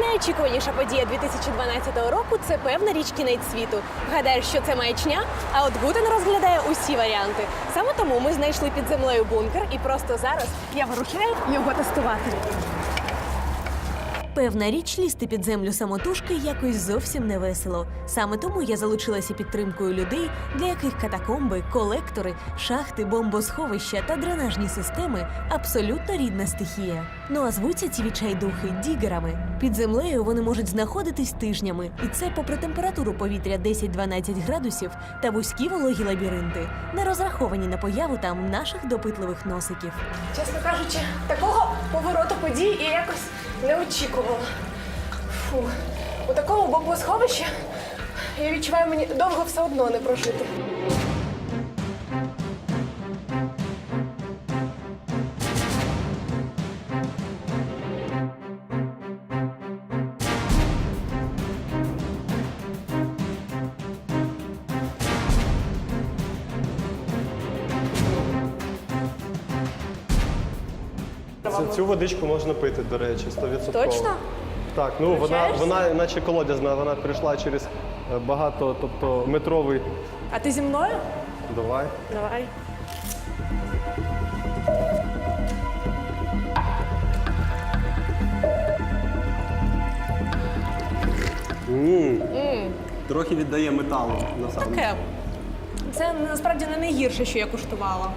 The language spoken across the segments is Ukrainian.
Найочікуваніша подія 2012 року це певна річ кінець світу. Гадаєш, що це маячня? А от Гутен розглядає усі варіанти. Саме тому ми знайшли під землею бункер, і просто зараз я вирушаю його тестувати. Певна річ лізти під землю самотужки якось зовсім не весело. Саме тому я залучилася підтримкою людей, для яких катакомби, колектори, шахти, бомбосховища та дренажні системи абсолютно рідна стихія. Ну а звуться ці відчайдухи дігерами. Під землею вони можуть знаходитись тижнями, і це попри температуру повітря 10-12 градусів та вузькі вологі лабіринти, не розраховані на появу там наших допитливих носиків. Чесно кажучи, такого повороту подій я якось не очікувала. Фу. У такому бомбосховищі я відчуваю, мені довго все одно не прожити. Цю, цю водичку можна пити, до речі, 100%. Точно? Так, ну вона, вона наче колодязна, вона прийшла через е, багато, тобто метровий. А ти зі мною? Давай. Давай. Трохи віддає металу насправді. Таке. Це насправді не найгірше, що я куштувала.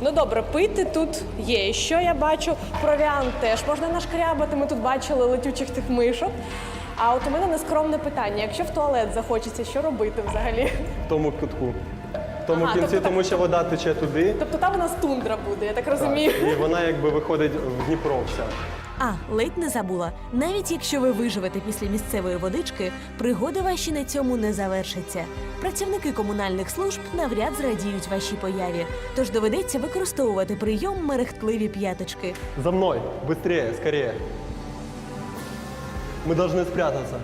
Ну добре, пити тут є. І Що я бачу? Провіант теж можна нашкрябати. Ми тут бачили летючих тих мишок. А от у мене нескромне питання: якщо в туалет захочеться, що робити взагалі? В тому кутку. В тому Ага, кінці, тобто тому що вода тече туди, Тобто там у нас тундра буде, я так розумію. і вона якби виходить в Дніпро вся. А, ледь не забула. Навіть якщо ви виживете після місцевої водички, пригоди ваші на цьому не завершаться. Працівники комунальних служб навряд зрадіють вашій появі, тож доведеться використовувати прийом мерехтливі п'яточки. За мною, быстрее, скорее. Ми повинні спрятатися.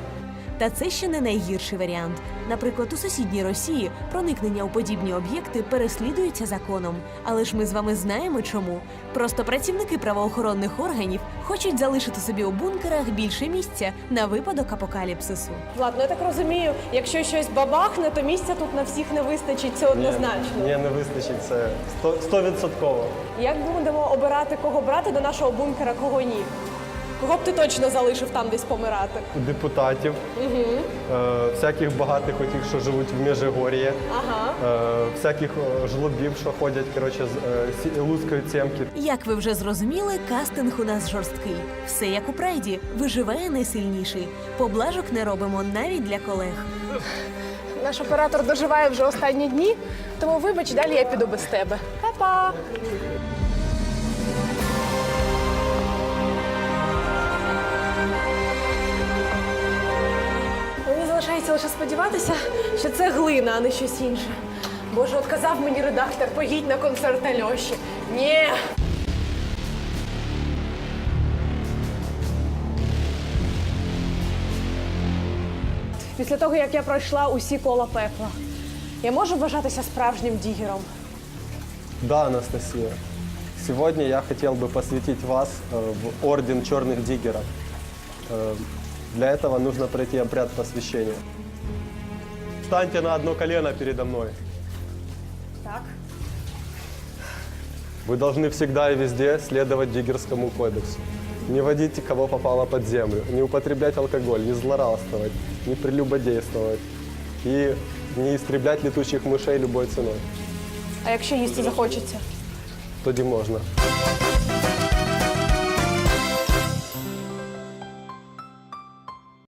Та це ще не найгірший варіант. Наприклад, у сусідній Росії проникнення у подібні об'єкти переслідується законом. Але ж ми з вами знаємо чому. Просто працівники правоохоронних органів хочуть залишити собі у бункерах більше місця на випадок апокаліпсису. Ладно, я так розумію, якщо щось бабахне, то місця тут на всіх не вистачить, це однозначно. Ні, не вистачить це 100%. 100%. Як будемо обирати, кого брати до нашого бункера, кого ні? Кого б ти точно залишив там десь помирати? Депутатів, е, всяких багатих, отих, що живуть в Межигор'ї. Ага. Е, всяких е, жлобів, що ходять, коротше, з е, лускають сімки. Як ви вже зрозуміли, кастинг у нас жорсткий. Все як у прайді, виживає найсильніший. Поблажок не робимо навіть для колег. Наш оператор доживає вже останні дні, тому вибач, далі я піду без тебе. Па-па! лише сподіватися, що це глина, а не щось інше. Боже, от казав мені редактор, поїдь на концерт Альоші. Ні! Після того, як я пройшла усі кола пекла, я можу вважатися справжнім дігером. Да, Анастасия. Сегодня я хотел бы посвятить вас э, в Орден Черных Диггеров. Э, Для этого нужно пройти обряд посвящения. Встаньте на одно колено передо мной. Так. Вы должны всегда и везде следовать Диггерскому кодексу. Не водите, кого попало под землю, не употреблять алкоголь, не злорадствовать, не прелюбодействовать и не истреблять летучих мышей любой ценой. А якщо їсти захочеться? Тоді можна.